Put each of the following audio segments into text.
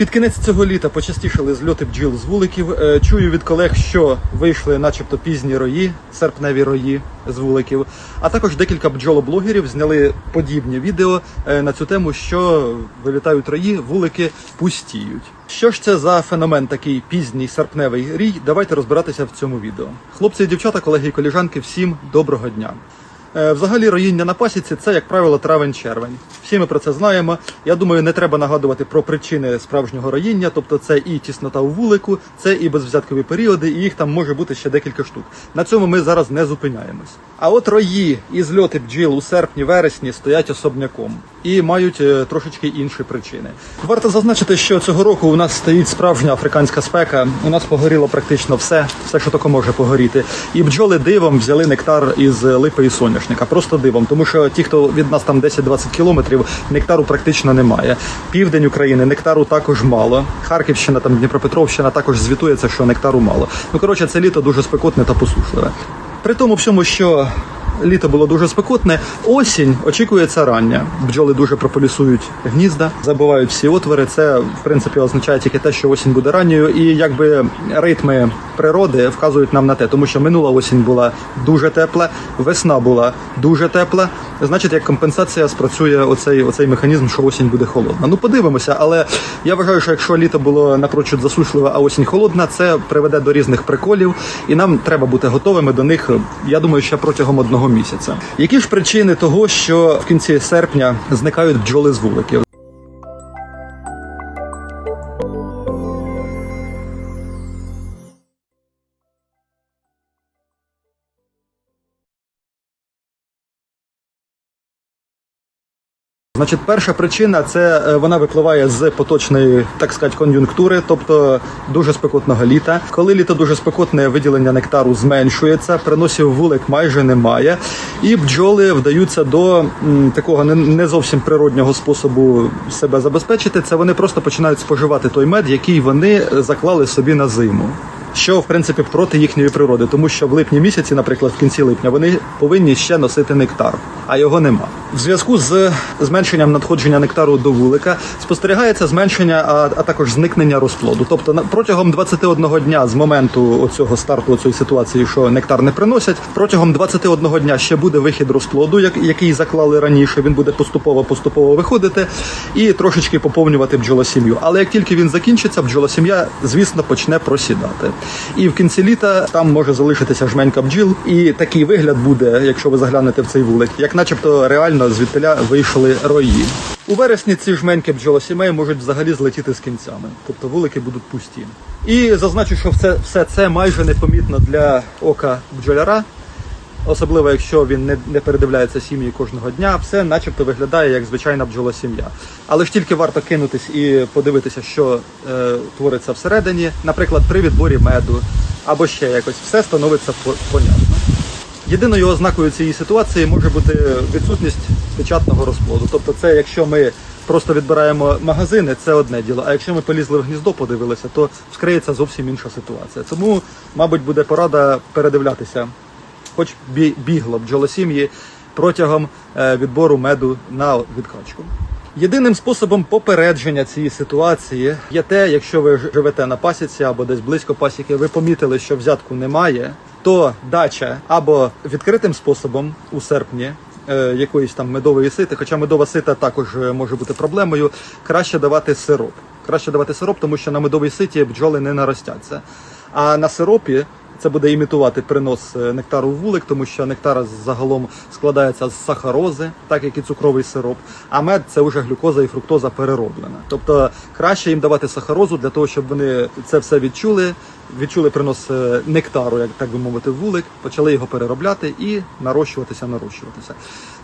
Під кінець цього літа почастішали зльоти бджіл з вуликів. Е, Чую від колег, що вийшли, начебто, пізні рої, серпневі рої з вуликів. А також декілька бджолоблогерів зняли подібні відео е, на цю тему, що вилітають рої, вулики пустіють. Що ж це за феномен такий пізній серпневий рій? Давайте розбиратися в цьому відео. Хлопці і дівчата, колеги і коліжанки, всім доброго дня. Е, Взагалі роїння на пасіці це, як правило, травень-червень. Всі ми про це знаємо. Я думаю, не треба нагадувати про причини справжнього роїння, тобто це і тіснота у вулику, це і безвзяткові періоди, і їх там може бути ще декілька штук. На цьому ми зараз не зупиняємось. А от рої і зльоти бджіл у серпні-вересні стоять особняком і мають е, трошечки інші причини. Варто зазначити, що цього року у нас стоїть справжня африканська спека. У нас погоріло практично все, все, що таке може погоріти. І бджоли дивом взяли нектар із липи і соняшника. Просто дивом, тому що ті, хто від нас там 10-20 кілометрів, нектару практично немає. Південь України нектару також мало. Харківщина, там Дніпропетровщина також звітується, що нектару мало. Ну коротше, це літо дуже спекотне та посушливе. При тому всьому, що літо було дуже спекотне, осінь очікується рання. Бджоли дуже прополісують гнізда, забивають всі отвори. Це в принципі означає тільки те, що осінь буде ранньою, і якби ритми природи вказують нам на те, тому що минула осінь була дуже тепла, весна була дуже тепла. Значить, як компенсація спрацює оцей, оцей механізм, що осінь буде холодна. Ну подивимося, але я вважаю, що якщо літо було напрочуд засушливе, а осінь холодна, це приведе до різних приколів, і нам треба бути готовими до них. Я думаю, ще протягом одного місяця. Які ж причини того, що в кінці серпня зникають бджоли з вуликів? Значить, перша причина це е, вона випливає з поточної, так сказати, кон'юнктури, тобто дуже спекотного літа. Коли літо дуже спекотне, виділення нектару зменшується, приносів вулик майже немає, і бджоли вдаються до м, такого не, не зовсім природнього способу себе забезпечити. Це вони просто починають споживати той мед, який вони заклали собі на зиму. Що в принципі проти їхньої природи, тому що в липні місяці, наприклад, в кінці липня, вони повинні ще носити нектар, а його нема. В зв'язку з зменшенням надходження нектару до вулика спостерігається зменшення, а, а також зникнення розплоду. Тобто на- протягом 21 дня з моменту оцього старту цієї ситуації, що нектар не приносять, протягом 21 дня ще буде вихід розплоду, як, який заклали раніше. Він буде поступово поступово виходити і трошечки поповнювати бджолосім'ю. Але як тільки він закінчиться, бджолосім'я, звісно, почне просідати. І в кінці літа там може залишитися жменька бджіл, і такий вигляд буде, якщо ви заглянете в цей вулик, як начебто реально звідтиля вийшли рої. У вересні ці жменьки бджолосімей можуть взагалі злетіти з кінцями, тобто вулики будуть пусті. І зазначу, що все, все це майже непомітно для ока бджоляра. Особливо, якщо він не, не передивляється сім'ї кожного дня, все начебто виглядає як звичайна бджола-сім'я. Але ж тільки варто кинутись і подивитися, що е, твориться всередині, наприклад, при відборі меду або ще якось, все становиться понятно. Єдиною ознакою цієї ситуації може бути відсутність печатного розплоду. Тобто, це якщо ми просто відбираємо магазини, це одне діло. А якщо ми полізли в гніздо, подивилися, то вскриється зовсім інша ситуація. Тому, мабуть, буде порада передивлятися, хоч бі- бігло бджолосім'ї протягом е, відбору меду на відкачку. Єдиним способом попередження цієї ситуації є те, якщо ви живете на пасіці або десь близько пасіки, ви помітили, що взятку немає, то дача або відкритим способом у серпні. е, Якоїсь там медової сити, хоча медова сита також е, може бути проблемою. Краще давати сироп. Краще давати сироп, тому що на медовій ситі бджоли не наростяться. А на сиропі це буде імітувати принос е, нектару в вулик, тому що нектар загалом складається з сахарози, так як і цукровий сироп. А мед це вже глюкоза і фруктоза перероблена. Тобто краще їм давати сахарозу для того, щоб вони це все відчули, відчули принос е, нектару, як так би мовити, вулик, почали його переробляти і нарощуватися, нарощуватися.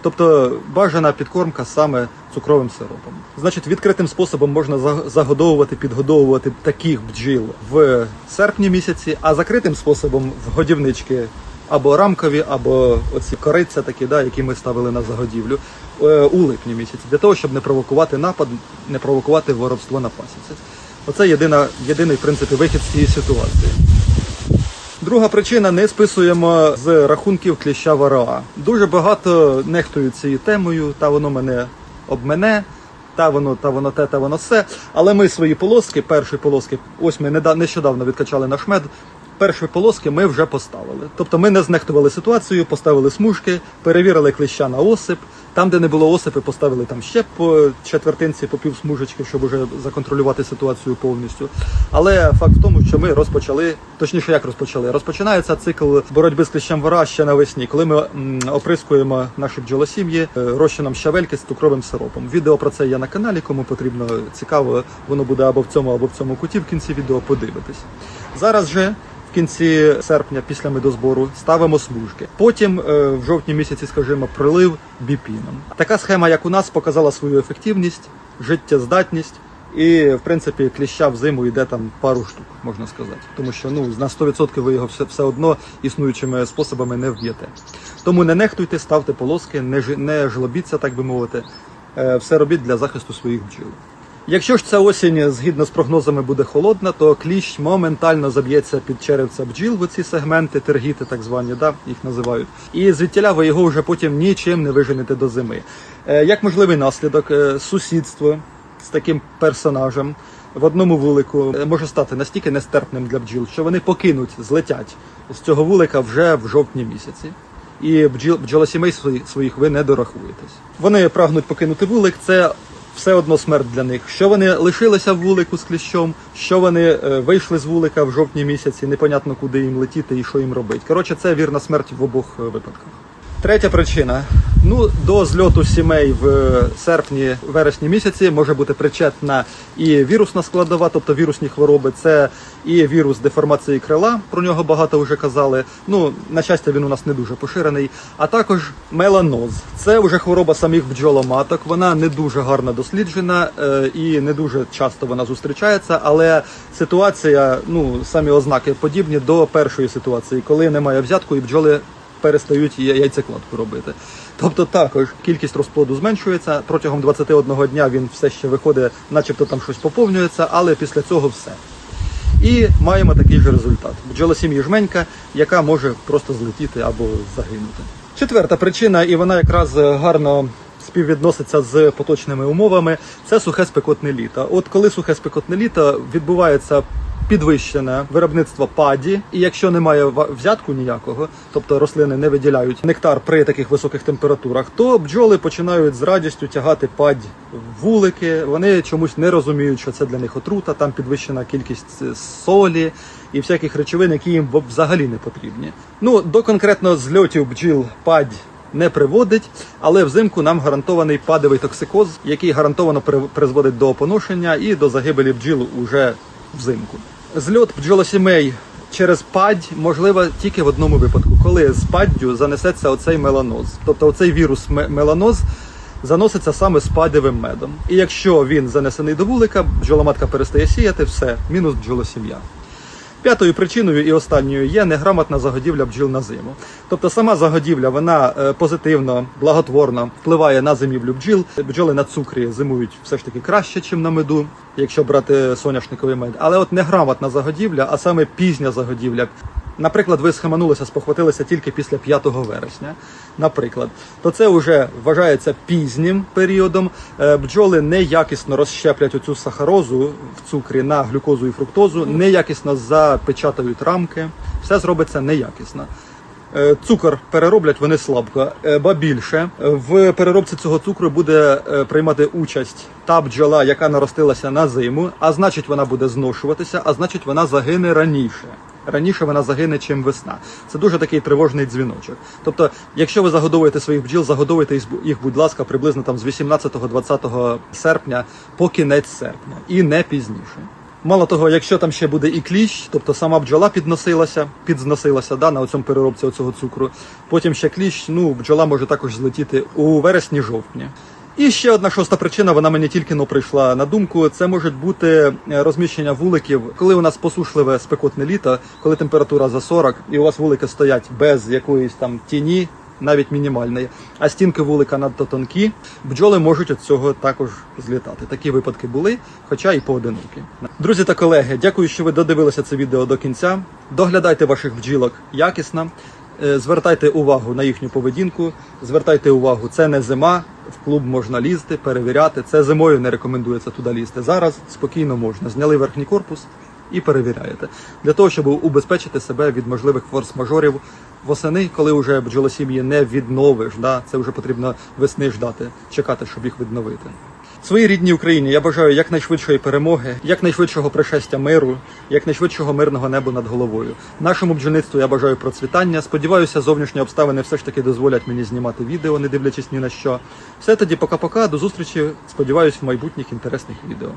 Тобто бажана підкормка саме цукровим сиропом. Значить, відкритим способом можна загодовувати, підгодовувати таких бджіл в серпні місяці, а закритим способом в годівнички або рамкові, або оці кориця такі, да, які ми ставили на загодівлю е, у липні місяці, для того, щоб не провокувати напад, не провокувати воровство на пасіці. Оце єдина, єдиний в принципі вихід з цієї ситуації. Друга причина не списуємо з рахунків кліща вароа. Дуже багато нехтують цією темою, та воно мене обмене. та воно, та воно те, та воно все. Але ми свої полоски, перші полоски, ось ми нещодавно відкачали наш мед. Перші полоски ми вже поставили. Тобто ми не знехтували ситуацію, поставили смужки, перевірили клеща на осип. Там, де не було осипи, поставили там ще по четвертинці, по пів смужечки, щоб уже законтролювати ситуацію повністю. Але факт в тому, що ми розпочали, точніше, як розпочали, розпочинається цикл боротьби з клещем вора ще навесні, коли ми оприскуємо наші бджолосім'ї е, розчином щавельки з цукровим сиропом. Відео про це є на каналі. Кому потрібно цікаво, воно буде або в цьому, або в цьому куті. В кінці відео подивитись. Зараз же кінці серпня, після медозбору, ставимо смужки. Потім е, в жовтні місяці, скажімо, прилив біпіном. Така схема, як у нас, показала свою ефективність, життєздатність. І в принципі кліща в зиму йде там пару штук, можна сказати. Тому що ну на 100% ви його все, все одно існуючими способами не вб'єте. Тому не нехтуйте, ставте полоски, не, не жлобіться, так би мовити. Е, Все робіть для захисту своїх бджіл. Якщо ж ця осінь згідно з прогнозами буде холодна, то кліщ моментально заб'ється під черевця бджіл в оці сегменти, тергіти, так звані, да, їх називають. І звідтіля ви його вже потім нічим не виженете до зими. Е, Як можливий наслідок, е, сусідство з таким персонажем в одному вулику е, може стати настільки нестерпним для бджіл, що вони покинуть, злетять з цього вулика вже в жовтні місяці. І бджіл, бджолосімей своїх, своїх ви не дорахуєтесь. Вони прагнуть покинути вулик. Це все одно смерть для них. Що вони лишилися в вулику з кліщом, що вони е, вийшли з вулика в жовтні місяці, непонятно куди їм летіти і що їм робити. Коротше, це вірна смерть в обох е, випадках. Третя причина. Ну, до зльоту сімей в е, серпні, вересні місяці може бути причетна і вірусна складова, тобто вірусні хвороби. Це і вірус деформації крила, про нього багато вже казали. Ну, на щастя, він у нас не дуже поширений. А також меланоз. Це вже хвороба самих бджоломаток. Вона не дуже гарно досліджена е, і не дуже часто вона зустрічається. Але ситуація, ну самі ознаки подібні до першої ситуації, коли немає взятку і бджоли перестають яйцекладку робити. Тобто також кількість розплоду зменшується. Протягом 21 дня він все ще виходить, начебто там щось поповнюється, але після цього все. І маємо такий же результат. Бджола сім'ї жменька, яка може просто злетіти або загинути. Четверта причина, і вона якраз гарно співвідноситься з поточними умовами, це сухе спекотне літо. От коли сухе спекотне літо відбувається підвищене виробництво паді, і якщо немає взятку ніякого, тобто рослини не виділяють нектар при таких високих температурах, то бджоли починають з радістю тягати падь в вулики. Вони чомусь не розуміють, що це для них отрута, там підвищена кількість солі і всяких речовин, які їм взагалі не потрібні. Ну до конкретно зльотів бджіл падь. Не приводить, але взимку нам гарантований падовий токсикоз, який гарантовано при- призводить до опоношення і до загибелі бджіл уже взимку. Зльот бджолосімей через падь можливо тільки в одному випадку, коли з паддю занесеться оцей меланоз. Тобто оцей вірус меланоз заноситься саме з падевим медом. І якщо він занесений до вулика, бджоломатка перестає сіяти, все, мінус бджолосім'я. П'ятою причиною і останньою є неграмотна загодівля бджіл на зиму. Тобто сама загодівля вона е, позитивно, благотворно впливає на зимівлю бджіл. Бджоли на цукрі зимують все ж таки краще, ніж на меду, якщо брати соняшниковий мед. Але от неграмотна загодівля, а саме пізня загодівля. Наприклад, ви схаменулися, спохватилися тільки після 5 вересня, наприклад, то це вже вважається пізнім періодом. Е, Бджоли неякісно розщеплять оцю сахарозу в цукрі на глюкозу і фруктозу, неякісно запечатають рамки, все зробиться неякісно. Е, Цукор перероблять вони слабко, Е, ба більше в переробці цього цукру буде приймати участь та бджола, яка наростилася на зиму, а значить вона буде зношуватися, а значить вона загине раніше. Раніше вона загине, чим весна. Це дуже такий тривожний дзвіночок. Тобто, якщо ви загодовуєте своїх бджіл, загодовуйте їх, будь ласка, приблизно там з 18-20 серпня по кінець серпня і не пізніше. Мало того, якщо там ще буде і кліщ, тобто сама бджола підносилася, підзносилася да, на цьому переробці оцього цукру. Потім ще кліщ, ну бджола може також злетіти у вересні-жовтні. І ще одна шоста причина, вона мені тільки но прийшла на думку. Це може бути е, розміщення вуликів, коли у нас посушливе спекотне літо, коли температура за 40, і у вас вулики стоять без якоїсь там тіні, навіть мінімальної, а стінки вулика надто тонкі, бджоли можуть від цього також злітати. Такі випадки були, хоча і поодинокі. Друзі та колеги, дякую, що ви додивилися це відео до кінця. Доглядайте ваших бджілок якісно. Е, Звертайте увагу на їхню поведінку, звертайте увагу, це не зима, в клуб можна лізти, перевіряти. Це зимою не рекомендується туди лізти. Зараз спокійно можна. Зняли верхній корпус і перевіряєте. Для того, щоб убезпечити себе від можливих форс-мажорів восени, коли вже бджолосім'ї не відновиш. Да? Це вже потрібно весни ждати, чекати, щоб їх відновити. Своїй рідній Україні я бажаю якнайшвидшої перемоги, якнайшвидшого пришестя миру, якнайшвидшого мирного неба над головою. Нашому бджільництву я бажаю процвітання. Сподіваюся, зовнішні обставини все ж таки дозволять мені знімати відео, не дивлячись ні на що. Все тоді, пока-пока, до зустрічі. Сподіваюсь, в майбутніх інтересних відео.